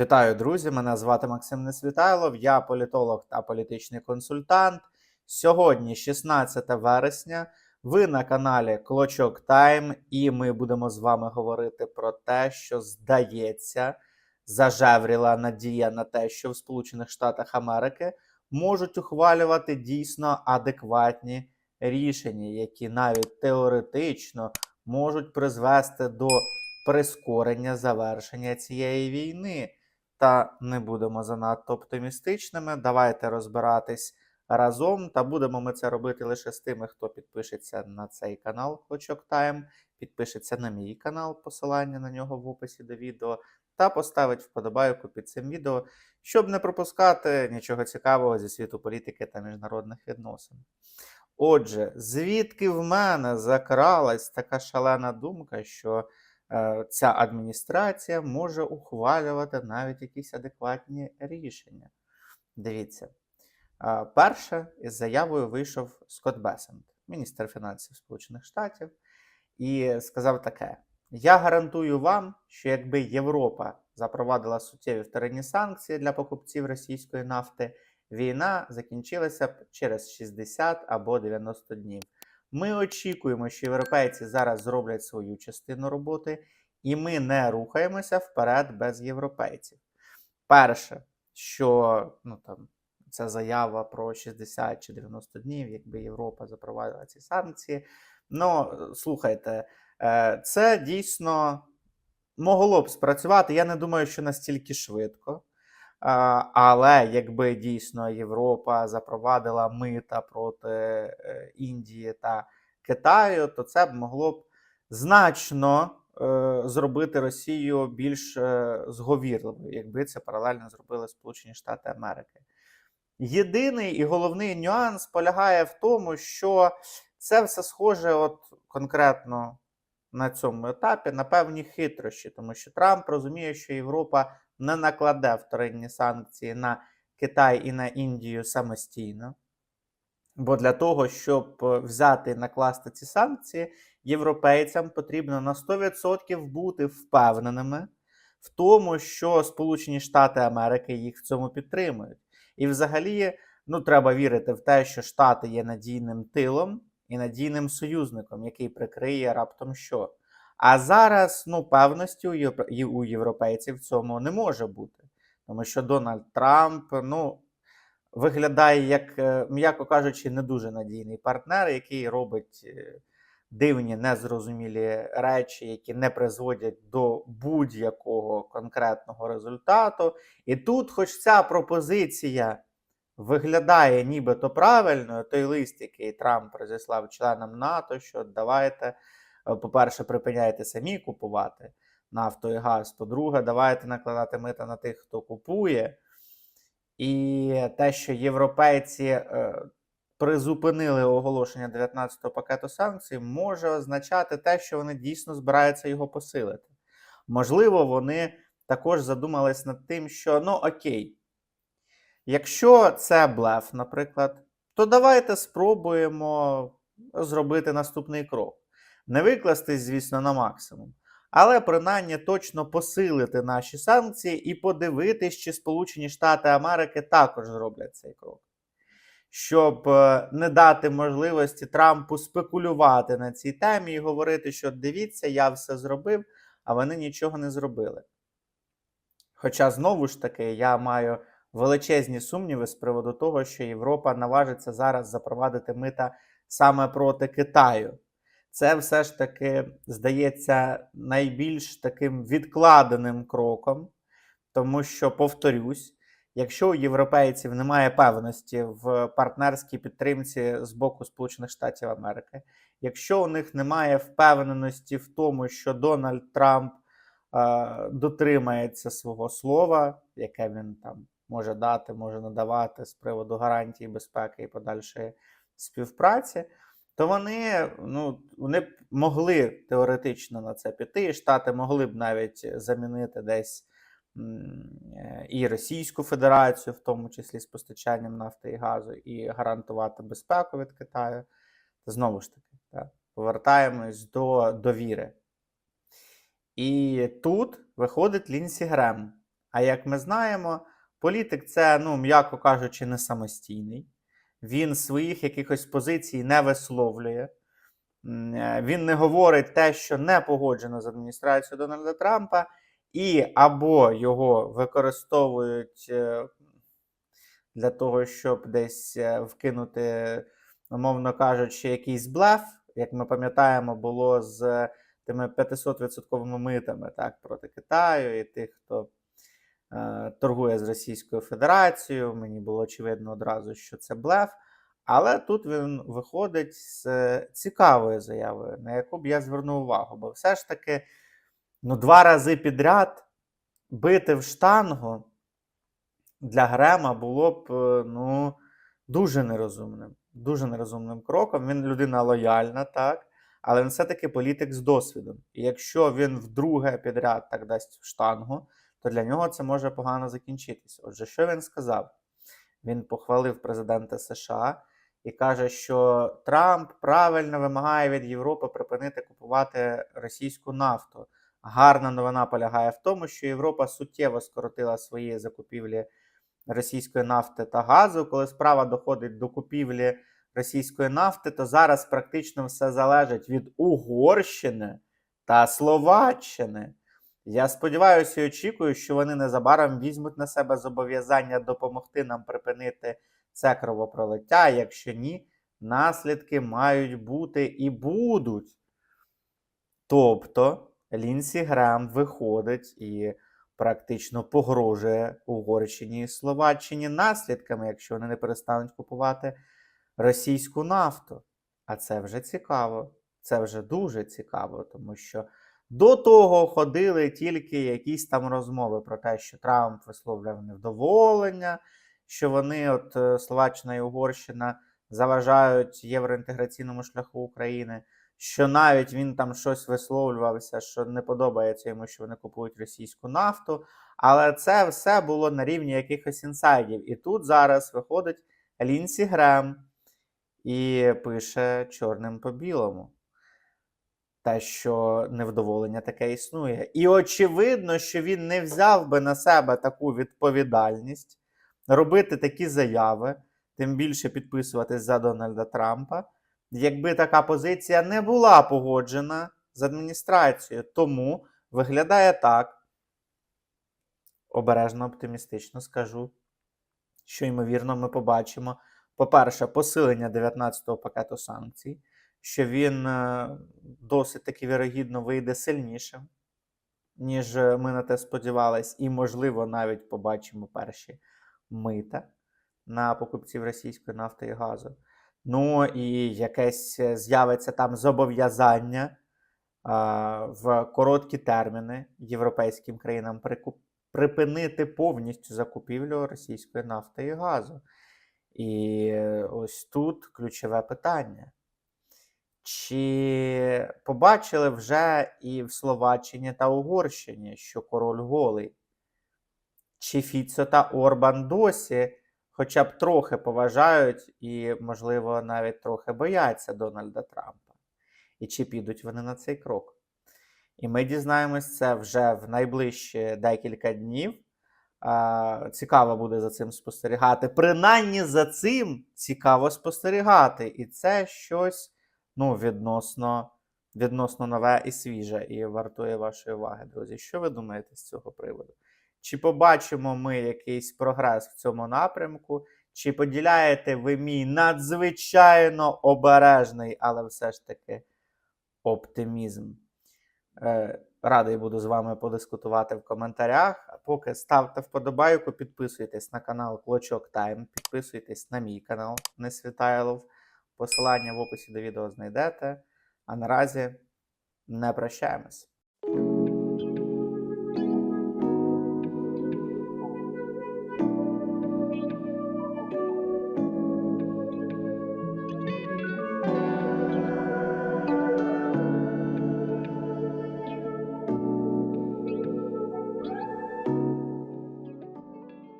Вітаю, друзі! Мене звати Максим Несвітайлов, я політолог та політичний консультант. Сьогодні, 16 вересня, ви на каналі Клочок Тайм, і ми будемо з вами говорити про те, що здається, зажевріла надія на те, що в Сполучених Штатах Америки можуть ухвалювати дійсно адекватні рішення, які навіть теоретично можуть призвести до прискорення завершення цієї війни. Та не будемо занадто оптимістичними. Давайте розбиратись разом. Та будемо ми це робити лише з тими, хто підпишеться на цей канал Клочок Тайм, підпишеться на мій канал, посилання на нього в описі до відео, та поставить вподобайку під цим відео, щоб не пропускати нічого цікавого зі світу політики та міжнародних відносин. Отже, звідки в мене закралась така шалена думка, що ця адміністрація може ухвалювати навіть якісь адекватні рішення. Дивіться, е, перше із заявою вийшов Скотт Бесент, міністр фінансів Сполучених Штатів, і сказав таке: Я гарантую вам, що якби Європа запровадила суттєві вторинні санкції для покупців російської нафти, війна закінчилася б через 60 або 90 днів. Ми очікуємо, що європейці зараз зроблять свою частину роботи, і ми не рухаємося вперед без європейців. Перше, що ну там ця заява про 60 чи 90 днів, якби Європа запровадила ці санкції. Ну, слухайте, е, це дійсно могло б спрацювати. Я не думаю, що настільки швидко. Але якби дійсно Європа запровадила мита проти е, Індії та Китаю, то це б могло б значно е, зробити Росію більш е, зговірливою, якби це паралельно зробили Сполучені Штати Америки. Єдиний і головний нюанс полягає в тому, що це все схоже, от конкретно на цьому етапі, на певні хитрощі, тому що Трамп розуміє, що Європа не накладе вторинні санкції на Китай і на Індію самостійно. Бо для того, щоб взяти і накласти ці санкції, європейцям потрібно на 100% бути впевненими в тому, що Сполучені Штати Америки їх в цьому підтримують. І взагалі, ну, треба вірити в те, що Штати є надійним тилом і надійним союзником, який прикриє раптом що. А зараз ну, певності у європейців в цьому не може бути. Тому що Дональд Трамп ну, виглядає як, е, м'яко кажучи, не дуже надійний партнер, який робить е, дивні, незрозумілі речі, які не призводять до будь-якого конкретного результату. І тут, хоч ця пропозиція виглядає нібито правильною, той лист, який Трамп розіслав членам НАТО, що давайте, по-перше, припиняйте самі купувати нафту і газ. По-друге, давайте накладати мита на тих, хто купує. І те, що європейці е, призупинили оголошення 19-го пакету санкцій, може означати те, що вони дійсно збираються його посилити. Можливо, вони також задумались над тим, що ну окей, якщо це блеф, наприклад, то давайте спробуємо зробити наступний крок. Не викластись, звісно, на максимум, але принаймні точно посилити наші санкції і подивитись, чи Сполучені Штати Америки також зроблять цей крок. Щоб е, не дати можливості Трампу спекулювати на цій темі і говорити, що дивіться, я все зробив, а вони нічого не зробили. Хоча, знову ж таки, я маю величезні сумніви з приводу того, що Європа наважиться зараз запровадити мита саме проти Китаю. Це все ж таки здається найбільш таким відкладеним кроком, тому що, повторюсь, якщо у європейців немає певності в партнерській підтримці з боку Сполучених Штатів Америки, якщо у них немає впевненості в тому, що Дональд Трамп е, дотримається свого слова, яке він там може дати, може надавати з приводу гарантії безпеки і подальшої співпраці, то вони, ну, вони б могли теоретично на це піти. Штати могли б навіть замінити десь і Російську Федерацію, в тому числі з постачанням нафти і газу, і гарантувати безпеку від Китаю. Знову ж таки, так, повертаємось до довіри. І тут виходить Лінсі Грем, А як ми знаємо, політик це, ну, м'яко кажучи, не самостійний. Він своїх якихось позицій не висловлює. Е, Він не говорить те, що не погоджено з адміністрацією Дональда Трампа, і або його використовують е, для того, щоб десь е, вкинути, умовно кажучи, якийсь блеф. Як ми пам'ятаємо, було з тими 500% митами так, проти Китаю і тих, хто торгує з Російською Федерацією. Мені було очевидно одразу, що це блеф. Але тут він виходить з е, цікавою заявою, на яку б я звернув увагу. Бо все ж таки, ну, два рази підряд бити в штангу для Грема було б е, ну, дуже нерозумним. Дуже нерозумним кроком. Він людина лояльна, так, але він все-таки політик з досвідом. І якщо він вдруге підряд так дасть в штангу, то для нього це може погано закінчитися. Отже, що він сказав? Він похвалив президента США і каже, що Трамп правильно вимагає від Європи припинити купувати російську нафту. Гарна новина полягає в тому, що Європа суттєво скоротила свої закупівлі російської нафти та газу. Коли справа доходить до купівлі російської нафти, то зараз практично все залежить від Угорщини та Словаччини. Я сподіваюся і очікую, що вони незабаром візьмуть на себе зобов'язання допомогти нам припинити це кровопролиття. Якщо ні, наслідки мають бути і будуть. Тобто Лінсі Грем виходить і практично погрожує Угорщині і Словаччині наслідками, якщо вони не перестануть купувати російську нафту. А це вже цікаво. Це вже дуже цікаво, тому що до того ходили тільки якісь там розмови про те, що Трамп висловлював невдоволення, що вони, от е, Словаччина і Угорщина, заважають євроінтеграційному шляху України, що навіть він там щось висловлювався, що не подобається йому, що вони купують російську нафту. Але це все було на рівні якихось інсайдів. І тут зараз виходить Лінсі Грем і пише чорним по білому. Те, що невдоволення таке існує. І очевидно, що він не взяв би на себе таку відповідальність робити такі заяви, тим більше підписуватись за Дональда Трампа, якби така позиція не була погоджена з адміністрацією. Тому виглядає так, обережно оптимістично скажу, що, ймовірно, ми побачимо, по-перше, посилення 19-го пакету санкцій, що він е, досить таки вірогідно вийде сильнішим, ніж е, ми на те сподівались, і, можливо, навіть побачимо перші мита на покупців російської нафти і газу. Ну і якесь е, з'явиться там зобов'язання в короткі терміни європейським країнам прикуп... припинити повністю закупівлю російської нафти і газу. І ось тут ключове питання. Чи побачили вже і в Словаччині та Угорщині, що король голий? Чи Фіцо та Орбан досі хоча б трохи поважають і, можливо, навіть трохи бояться Дональда Трампа? І чи підуть вони на цей крок? І ми дізнаємось це вже в найближчі декілька днів. Цікаво буде за цим спостерігати. Принаймні за цим цікаво спостерігати. І це щось ну, відносно, відносно нове і свіже, і вартує вашої уваги, друзі. Що ви думаєте з цього приводу? Чи побачимо ми якийсь прогрес в цьому напрямку? Чи поділяєте ви мій надзвичайно обережний, але все ж таки оптимізм? Е, Радий буду з вами подискутувати в коментарях. А поки ставте вподобайку, підписуйтесь на канал Клочок Тайм, підписуйтесь на мій канал Несвітайлов. Посилання в описі до відео знайдете. А наразі не прощаємось.